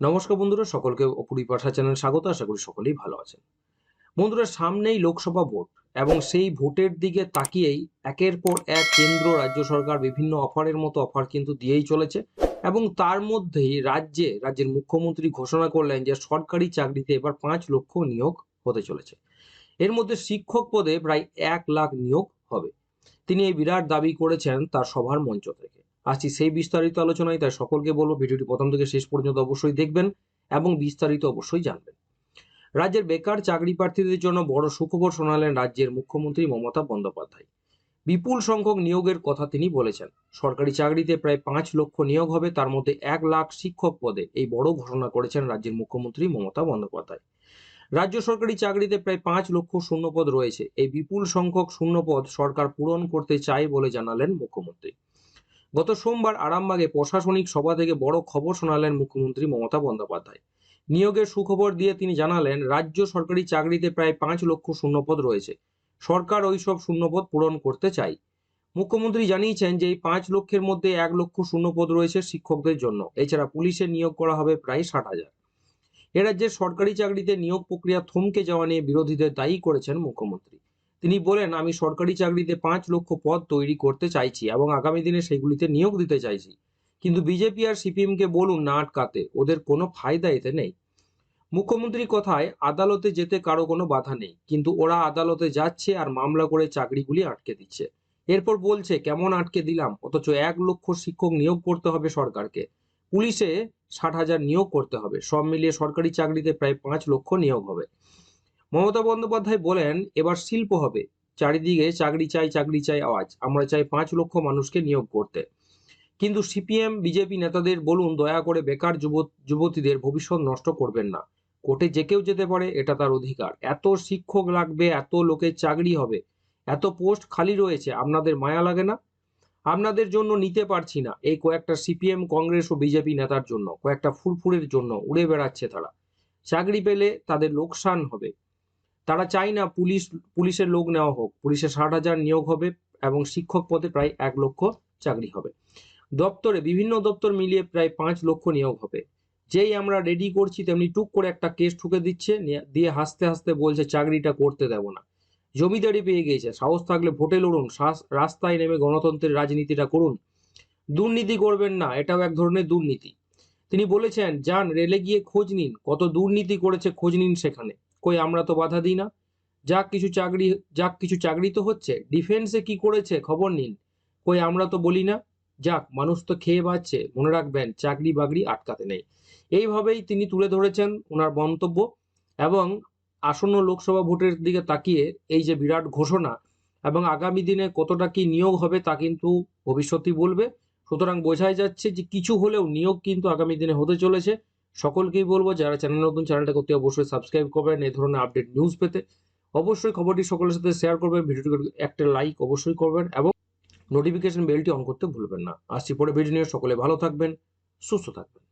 নমস্কার বন্ধুরা, সকলকে অপুরি পাঠা চ্যানেল স্বাগত, আশা করি সকলেই ভালো আছেন। বন্ধুরা, সামনেই লোকসভা ভোট এবং সেই ভোটের দিকে তাকিয়েই একের পর এক কেন্দ্র, রাজ্য সরকার বিভিন্ন অফারের মতো অফার কিন্তু দিয়েই চলেছে এবং তার মধ্যেই রাজ্যে, রাজ্যের মুখ্যমন্ত্রী ঘোষণা করলেন যে সরকারি চাকরিতে এবার পাঁচ লক্ষ নিয়োগ হতে চলেছে। এর মধ্যে শিক্ষক পদে প্রায় এক লাখ নিয়োগ হবে। তিনি এই বিরাট দাবি করেছেন তার সভার মঞ্চ থেকে। আসছি সেই বিস্তারিত আলোচনায় তাই সকলকে বলব ভিডিওটি প্রথম থেকে শেষ পর্যন্ত অবশ্যই দেখবেন এবং বিস্তারিত অবশ্যই জানবেন। রাজ্যের বেকার চাকরি প্রার্থীদের জন্য বড় সুখবর শোনালেন রাজ্যের মুখ্যমন্ত্রী মমতা বন্দ্যোপাধ্যায়। বিপুল সংখ্যক নিয়োগের কথা তিনি বলেছেন। সরকারি চাকরিতে প্রায় পাঁচ লক্ষ নিয়োগ হবে, তার মধ্যে এক লাখ শিক্ষক পদে। এই বড় ঘোষণা করেছেন রাজ্যের মুখ্যমন্ত্রী মমতা বন্দ্যোপাধ্যায়। রাজ্য সরকারি চাকরিতে প্রায় পাঁচ লক্ষ শূন্যপদ রয়েছে। এই বিপুল সংখ্যক শূন্যপদ সরকার পূরণ করতে চায় বলে জানালেন মুখ্যমন্ত্রী। গত সোমবার আরামবাগে প্রশাসনিক সভা থেকে বড় খবর শোনালেন মুখ্যমন্ত্রী মমতা বন্দ্যোপাধ্যায়। নিয়োগের সুখবর দিয়ে তিনি জানালেন, রাজ্য সরকারি চাকরিতে প্রায় পাঁচ লক্ষ শূন্যপদ রয়েছে। সরকার ওই সব শূন্যপদ পূরণ করতে চাই। মুখ্যমন্ত্রী জানিয়েছেন যে এই পাঁচ লক্ষের মধ্যে এক লক্ষ শূন্যপদ রয়েছে শিক্ষকদের জন্য। এছাড়া পুলিশে নিয়োগ করা হবে প্রায় ষাট হাজার। এ সরকারি চাকরিতে নিয়োগ প্রক্রিয়া থমকে যাওয়া নিয়ে বিরোধীদের দায়ী করেছেন মুখ্যমন্ত্রী। তিনি বলেন, আমি সরকারি চাকরিতে পাঁচ লক্ষ পদ তৈরি করতে চাইছি এবং আগামী দিনে সেগুলিতে নিয়োগ দিতে চাইছি। কিন্তু বিজেপি আর সিপিএমকে বলুন না আটকাতে, ওদের কোনো ফায়দা এতে নেই। মুখ্যমন্ত্রী কথায়, আদালতে যেতে কারও কোনো বাধা নেই, কিন্তু ওরা আদালতে যাচ্ছে আর মামলা করে চাকরিগুলি আটকে দিচ্ছে। এরপর বলছে, কেমন আটকে দিলাম? অথচ এক লক্ষ শিক্ষক নিয়োগ করতে হবে সরকারকে। পুলিশে ষাট হাজার নিয়োগ করতে হবে। সব মিলিয়ে সরকারি চাকরিতে প্রায় পাঁচ লক্ষ নিয়োগ হবে। মমতা বন্দ্যোপাধ্যায় বলেন, এবার শিল্প হবে। চারিদিকে চাকরি চাই চাকরি চাই আওয়াজ। আমরা চাই পাঁচ লক্ষ মানুষকে নিয়োগ করতে। কিন্তু সিপিএম, বিজেপি নেতাদের বলুন, দয়া করে বেকার যুব যুবতীদের ভবিষ্যৎ নষ্ট করবেন না। কোর্টে যে কেউ যেতে পারে, এটা তার অধিকার। এত শিক্ষক লাগবে, এত লোকের চাকরি হবে, এত পোস্ট খালি রয়েছে, আপনাদের মায়া লাগে না? আপনাদের জন্য নিতে পারছি না। এই কয়েকটা সিপিএম, কংগ্রেস ও বিজেপি নেতার জন্য, কয়েকটা ফুরফুরের জন্য উড়ে বেড়াচ্ছে তারা। চাকরি পেলে তাদের লোকসান হবে। তারা চায় না পুলিশ, পুলিশের লোক নেওয়া হোক। পুলিশে ষাট হাজার নিয়োগ হবে এবং শিক্ষক পদে প্রায় এক লক্ষ চাকরি হবে। দপ্তরে, বিভিন্ন দপ্তর মিলিয়ে প্রায় পাঁচ লক্ষ নিয়োগ হবে। যেই আমরা রেডি করছি, তেমনি টুক করে একটা কেস ঠুকে দিচ্ছে দিয়ে হাসতে হাসতে বলছে, চাকরিটা করতে দেব না। জমিদারি পেয়ে গিয়েছে। সাহস থাকলে ভোটে লড়ুন রাস্তায় নেমে গণতন্ত্রের রাজনীতিটা করুন। দুর্নীতি করবেন না, এটাও এক ধরনের দুর্নীতি। তিনি বলেছেন, যান রেলে গিয়ে খোঁজ নিন। কত দুর্নীতি করেছে খোঁজ নিন সেখানে। কই আমরা তো বাধা দিই না। যাক কিছু চাকরি, যাক কিছু চাকরি তো হচ্ছে। ডিফেন্সে কি করেছে খবর নিন। কই আমরা তো বলি না। যাক, মানুষ তো খেয়ে বাঁচছে। মনে রাখবেন, চাকরি বাকরি আটকাতে নেই। এইভাবেই তিনি তুলে ধরেছেন ওনার মন্তব্য এবং আসন্ন লোকসভা ভোটের দিকে তাকিয়ে এই যে বিরাট ঘোষণা এবং আগামী দিনে কতটা কি নিয়োগ হবে তা কিন্তু ভবিষ্যতই বলবে। সুতরাং বোঝাই যাচ্ছে যে কিছু হলেও নিয়োগ কিন্তু আগামী দিনে হতে চলেছে। সকলকেই বলব, যারা চ্যানেল নতুন চ্যানেলটা করতে অবশ্যই সাবস্ক্রাইব করবেন, এই ধরনের আপডেট নিউজ পেতে। অবশ্যই খবরটি সকলের সাথে শেয়ার করবেন ভিডিওটি একটা লাইক অবশ্যই করবেন, এবং নোটিফিকেশন বেলটি অন করতে ভুলবেন না। আসছি পরে ভিডিও নিয়ে, সকলে ভালো থাকবেন, সুস্থ থাকবেন।